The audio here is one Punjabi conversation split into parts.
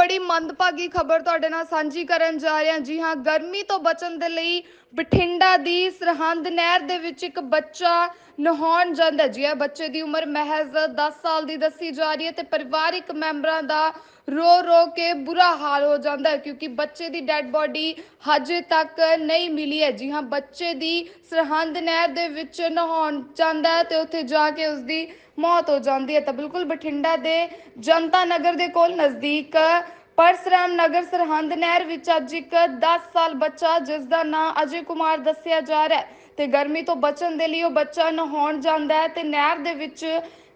ਬੜੀ ਮੰਦਭਾਗੀ ਖਬਰ ਤੁਹਾਡੇ ਨਾਲ ਸਾਂਝੀ ਕਰਨ ਜਾ ਰਹੇ ਹਾਂ। ਜੀ ਹਾਂ, ਗਰਮੀ ਤੋਂ ਬਚਣ ਦੇ ਲਈ ਬਠਿੰਡਾ ਦੀ ਸਰਹੰਦ ਨਹਿਰ ਦੇ ਵਿੱਚ ਇੱਕ ਬੱਚਾ ਨਹਾਉਣ ਜਾਂਦਾ ਜੀ ਇਹ ਬੱਚੇ ਦੀ ਉਮਰ ਮਹਿਜ਼ 10 ਸਾਲ ਦੀ ਦੱਸੀ ਜਾ ਰਹੀ ਹੈ ਤੇ ਪਰਿਵਾਰਿਕ ਮੈਂਬਰਾਂ ਦਾ ਰੋ ਰੋ ਕੇ ਬੁਰਾ ਹਾਲ ਹੋ ਜਾਂਦਾ ਹੈ ਕਿਉਂਕਿ ਬੱਚੇ ਦੀ ਡੈੱਡ ਬੋਡੀ ਹਜੇ ਤੱਕ ਨਹੀਂ ਮਿਲੀ ਹੈ। ਜੀ ਹਾਂ, ਬੱਚੇ ਦੀ ਸਰਹੰਦ ਨਹਿਰ ਦੇ ਵਿੱਚ ਨਹਾਉਣ ਜਾਂਦਾ ਹੈ ਤੇ ਉੱਥੇ ਜਾ ਕੇ ਉਸ ਦੀ ਮੌਤ ਹੋ ਜਾਂਦੀ ਹੈ। ਤਾਂ ਬਿਲਕੁਲ ਬਠਿੰਡਾ ਦੇ ਜਨਤਾ ਨਗਰ ਦੇ ਕੋਲ ਨਜ਼ਦੀਕ ਪਰਸਰਾਮ ਨਗਰ ਸਰਹੰਦ ਨਹਿਰ ਵਿੱਚ ਅੱਜ ਇੱਕ 10 ਸਾਲ ਬੱਚਾ, ਜਿਸ ਦਾ ਨਾਂ ਅਜੇ ਕੁਮਾਰ ਦੱਸਿਆ ਜਾ ਰਿਹਾ ਹੈ। ਤੇ ਗਰਮੀ ਤੋਂ ਬਚਣ ਦੇ ਲਈ ਉਹ ਬੱਚਾ ਨਹਾਉਣ ਜਾਂਦਾ ਹੈ ਤੇ ਨਹਿਰ ਦੇ ਵਿੱਚ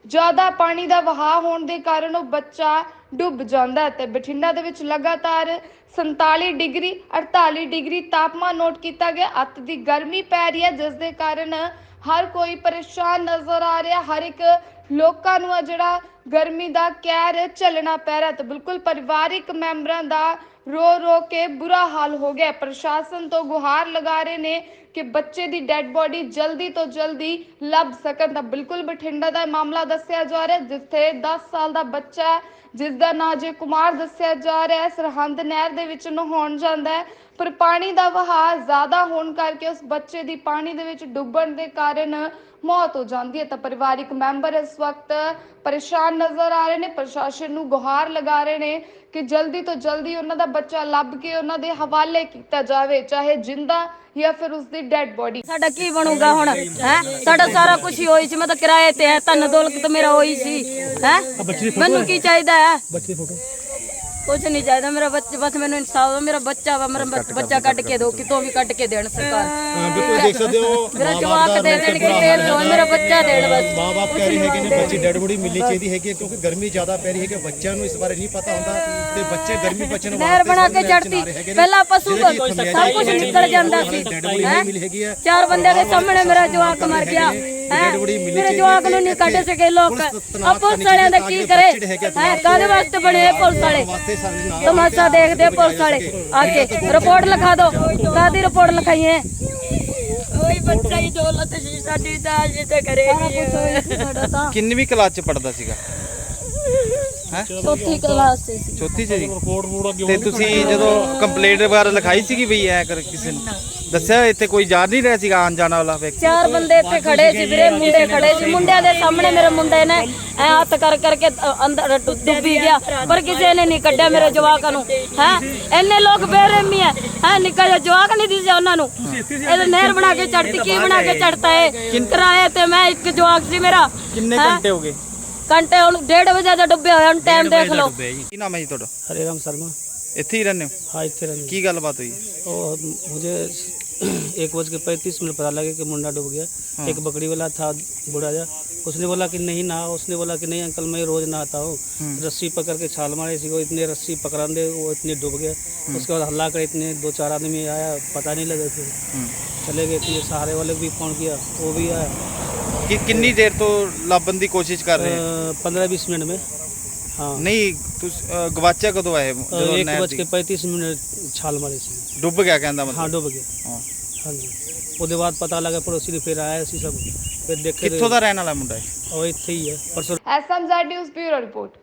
ਜ਼ਿਆਦਾ ਪਾਣੀ ਦਾ ਵਹਾਅ ਹੋਣ ਦੇ ਕਾਰਨ ਉਹ ਬੱਚਾ ਡੁੱਬ ਜਾਂਦਾ ਤੇ ਬਠਿੰਡਾ ਦੇ ਵਿੱਚ ਲਗਾਤਾਰ 47 ਡਿਗਰੀ 48 ਡਿਗਰੀ ਤਾਪਮਾਨ ਨੋਟ ਕੀਤਾ ਗਿਆ। ਅੱਤ ਦੀ ਗਰਮੀ ਪੈ ਰਹੀ ਹੈ, ਜਿਸ ਦੇ ਕਾਰਨ ਹਰ ਕੋਈ ਪਰੇਸ਼ਾਨ ਨਜ਼ਰ ਆ ਰਿਹਾ। ਹਰ ਇੱਕ ਲੋਕਾਂ ਨੂੰ ਆ ਜਿਹੜਾ ਗਰਮੀ ਦਾ ਕਹਿਰ ਝੱਲਣਾ ਪੈ ਰਿਹਾ ਤੇ ਬਿਲਕੁਲ ਪਰਿਵਾਰਿਕ ਮੈਂਬਰਾਂ ਦਾ ਰੋ ਰੋ ਕੇ ਬੁਰਾ ਹਾਲ ਹੋ ਗਿਆ ਪ੍ਰਸ਼ਾਸਨ ਤੋਂ ਗੁਹਾਰ ਲਗਾ ਰਹੇ ਨੇ ਕਿ ਬੱਚੇ ਦੀ ਡੈੱਡ ਬੋਡੀ ਜਲਦੀ ਤੋਂ ਜਲਦੀ ਲੱਭ ਸਕਣ। ਤਾਂ ਬਿਲਕੁਲ ਬਠਿੰਡਾ ਦਾ ਮਾਮਲਾ ਦੱਸਿਆ ਜਾ ਰਿਹਾ ਹੈ, ਜਿੱਥੇ 10 ਸਾਲ ਦਾ ਬੱਚਾ ਹੈ, ਜਿਸ ਦਾ ਨਾਂ ਜੇ ਕੁਮਾਰ ਦੱਸਿਆ ਜਾ ਰਿਹਾ ਹੈ। ਸਰਹੰਦ ਨਹਿਰ ਦੇ ਵਿੱਚ ਨਹਾਉਣ ਜਾਂਦਾ ਹੈ ਪਰ ਪਾਣੀ ਦਾ ਵਹਾਅ ਜ਼ਿਆਦਾ ਹੋਣ ਕਰਕੇ ਉਸ ਬੱਚੇ ਦੀ ਪਾਣੀ ਦੇ ਵਿੱਚ ਡੁੱਬਣ ਦੇ ਕਾਰਨ ਮੌਤ ਹੋ ਜਾਂਦੀ ਹੈ। ਤਾਂ ਪਰਿਵਾਰਿਕ ਮੈਂਬਰ ਇਸ ਵਕਤ ਪਰੇਸ਼ਾਨ ਨਜ਼ਰ ਆ ਰਹੇ ਨੇ। ਪ੍ਰਸ਼ਾਸਨ ਨੂੰ ਗੁਹਾਰ ਲਗਾ ਰਹੇ ਨੇ ਕਿ ਜਲਦੀ ਤੋਂ ਜਲਦੀ ਉਹਨਾਂ ਦਾ ਬੱਚਾ ਲੱਭ ਕੇ ਉਹਨਾਂ ਦੇ ਹਵਾਲੇ ਕੀਤਾ ਜਾਵੇ ਚਾਹੇ ਜਿੰਦਾ ਜਾਂ ਫਿਰ ਉਸ ਦੀ ਡੈੱਡ ਬੋਡੀ ਸਾਡਾ ਕੀ ਬਣੂਗਾ ਹੁਣ ਹੈ? ਸਾਡਾ ਸਾਰਾ ਕੁਝ ਹੀ ਹੋਈ ਸੀ ਮੈਂ ਤਾਂ ਕਿਰਾਏ ਤੇ ਹੈ ਧਨ ਦੌਲਤ ਤਾਂ ਮੇਰਾ ਹੋਈ ਸੀ ਹੈ? ਮੈਨੂੰ ਕੀ ਚਾਹੀਦਾ ਹੈ? ਬੱਚੇ ਦੀ ਫੋਟੋ ਕੁਝ ਨਹੀਂ ਚਾਹੀਦਾ। ਮੇਰਾ ਬੱਚਾ ਬਸ ਮੈਨੂੰ ਇਨਸਾਫ ਦਿਓ। ਮੇਰਾ ਬੱਚਾ ਵਾ ਮੇਰਾ ਬੱਚ- ਕੱਢ ਕੇ ਦਿਓ ਕਿਤੋਂ ਵੀ ਕੱਢ ਕੇ ਦੇਣ ਸਰਕਾਰ। ਬਿਲਕੁਲ ਦੇਖ ਸਕਦੇ ਹੋ ਮੇਰਾ ਜਵਾਕ ਦੇ ਦੇਣ ਕਿ ਤੇਲ ਦੋ ਮੇਰਾ ਬੱਚਾ ਦੇਣ ਬਸ। ਮਾਂ-ਬਾਪ ਕਹਿ ਰਹੇ ਹੈਗੇ ਨੇ ਬੱਚੀ ਡੈਡ ਬੋਡੀ ਮਿਲਣੀ ਚਾਹੀਦੀ ਹੈਗੀ ਹੈ ਕਿਉਂਕਿ ਗਰਮੀ ਜ਼ਿਆਦਾ ਪੈ ਰਹੀ ਹੈ ਕਿ ਬੱਚਿਆਂ ਨੂੰ ਇਸ ਬਾਰੇ ਨਹੀਂ ਪਤਾ ਹੁੰਦਾ ਤੇ ਬੱਚੇ ਗਰਮੀ ਬਚਣ ਵਾਸਤੇ ਨਹਿਰ ਬਣਾ ਕੇ ਚੜਤੀ ਨੇ। ਪਹਿਲਾਂ ਪਸ਼ੂ ਜਿਹੜੇ ਸਭ ਕੁਝ ਨਿਕਲ ਜਾਂਦਾ ਸੀ। ਚਾਰ ਬੰਦੇ ਦੇ ਸਾਹਮਣੇ ਮੇਰਾ ਜਵਾਕ ਮਰ ਗਿਆ। ਮੇਰੇ ਜਵਾਕ ਨੂੰ ਨਹੀਂ ਕੱਢ ਸਕੇ ਲੋਕ। ਆ ਪੁਲਿਸ ਵਾਲਿਆਂ ਦਾ ਕੀ ਕਰੇ? ਹੈ ਕਾਦੇ ਵਾਸਤੇ ਬਣੇ ਪੁਲਿਸ ਵਾਲੇ? ਤਮਾਸ਼ਾ ਦੇਖਦੇ ਪੁਲਿਸ ਵਾਲੇ। ਆ ਕੇ ਰਿਪੋਰਟ ਲਿਖਾ ਦਿਓ ਕਾਦੀ ਰਿਪੋਰਟ ਲਿਖਾਈਏ ਓਏ ਬੱਚਾ ਹੀ ਦੌਲਤ ਸੀ ਸਾਡੀ ਤਾਂ ਅਜੇ ਤੇ ਕਰੇਗੀ ਕਿੰਨਵੀਂ ਕਲਾਸ ਚ ਪੜਦਾ ਸੀਗਾ? ਚੌਥੀ ਕਲਾਸ ਤੇ ਸੀ। ਚੌਥੀ ਚ ਜੀ। ਤੇ ਤੁਸੀਂ ਜਦੋਂ ਕੰਪਲੇਂਟ ਵਗੈਰਾ ਲਿਖਾਈ ਸੀਗੀ ਵੀ ਐ ਕਰ ਕਿਸੇ ਨੂੰ? ਦੱਸਿਆ ਇੱਥੇ ਕੋਈ ਜਾ ਨਹੀਂ ਰਿਹਾ ਸੀਗਾ ਆਉਣ ਜਾਣ ਵਾਲਾ ਵਿਅਕਤੀ? ਚਾਰ ਬੰਦੇ ਇੱਥੇ ਖੜੇ ਸੀ ਵੀਰੇ ਮੁੰਡੇ ਖੜੇ ਸੀ। ਮੁੰਡਿਆਂ ਦੇ ਸਾਹਮਣੇ ਮੇਰੇ ਮੁੰਡੇ ਨੇ ਐ ਹੱਥ ਕਰ ਕਰਕੇ ਅ- ਅੰਦਰ ਡੁ- ਡੁੱਬੀ ਗਿਆ। ਪਰ ਕਿਸੇ ਨੇ ਨਹੀਂ ਕੱਢਿਆ ਮੇਰੇ ਜਵਾਕਾਂ ਨੂੰ। ਹੈ? ਇੰਨੇ ਲੋਕ ਬੇਰਹਿਮੀ ਹੈ ਹੈ? ਨਿੱਕਾ ਜਿਹਾ ਜਵਾਕ ਨਹੀਂ ਦਿਸਿਆ ਉਹਨਾਂ ਨੂੰ। ਇਹ ਨਹਿਰ ਬਣਾ ਕੇ ਚੜਤੀ ਕੀ ਬਣਾ ਕੇ ਚੜਤਾ ਹੈ ਕਿਰਾਏ ਤੇ ਮੈਂ ਇੱਕ ਜਵਾਕ ਸੀ ਮੇਰਾ। ਕਿੰਨੇ ਹੈਂ? ਘੰਟੇ ਹੋ ਗਏ? ਘੰਟੇ ਹੁਣ 1:30 ਵਜੇ ਦਾ ਡੁੱਬਿਆ ਹੋਇਆ ਹੁਣ ਟਾਈਮ ਦੇਖ ਲਓ ਕੀ ਨਾਮ ਹੈ ਜੀ ਤੁਹਾਡਾ हरे राम शर्मा ਇੱਥੇ ਹੀ ਰਹਿੰਦੇ ਹੋ हाँ इतने रहने ਕੀ ਗੱਲਬਾਤ ਹੋਈ और मुझे एक बज के पैंतीस मिनट पता लगे कि मुंडा डूब गया एक बकरी वाला था बूढ़ा जा उसने बोला कि नहीं नहा उसने बोला कि नहीं अंकल मैं रोज नहाता हूँ रस्सी पकड़ के छाल मारे इसी को इतने रस्सी पकड़ा दे वो इतने डूब गया उसके बाद हल्ला कर इतने दो चार आदमी आया पता नहीं लगे फिर चले गए इतने सहारे वाले को भी फोन किया वो भी आया ਕਿ ਕਿੰਨੀ ਦੇਰ ਤੋਂ ਲੱਭਣ ਦੀ ਕੋਸ਼ਿਸ਼ ਕਰ ਰਹੇ ਹੋ? पंद्रह बीस मिनट में हाँ ਨਹੀਂ ਤੁਸੀਂ ਅ, ਗਵਾਚਿਆ ਕਦੋਂ ਆਏ ਜਦੋਂ एक ਨਹਿਰ बज ਦੀ- के पैंतीस मिनट छाल मारी थी ਡੁੱਬ ਗਿਆ ਕਹਿੰਦਾ हाँ ਮਤਲਬ डूब गया ਹਾਂ। हाँ जी ਉਹਦੇ ਬਾਅਦ ਪਤਾ ਲੱਗਾ ਪੜੋਸੀ ਨੇ ਫਿਰ ਆਇਆ ਸੀ ਸਭ ਫਿਰ ਦੇਖੇ ਕਿੱਥੋਂ ਦਾ ਰਹਿਣ ਵਾਲਾ ਮੁੰਡਾ ਹੈ ਉਹ ਇੱਥੇ ਹੀ ਹੈ ਪਰਸੋਂ ਐਸਐਮਜ਼ੈਡ ਨਿਊਜ਼ ਬਿਊਰੋ ਰਿਪੋਰਟ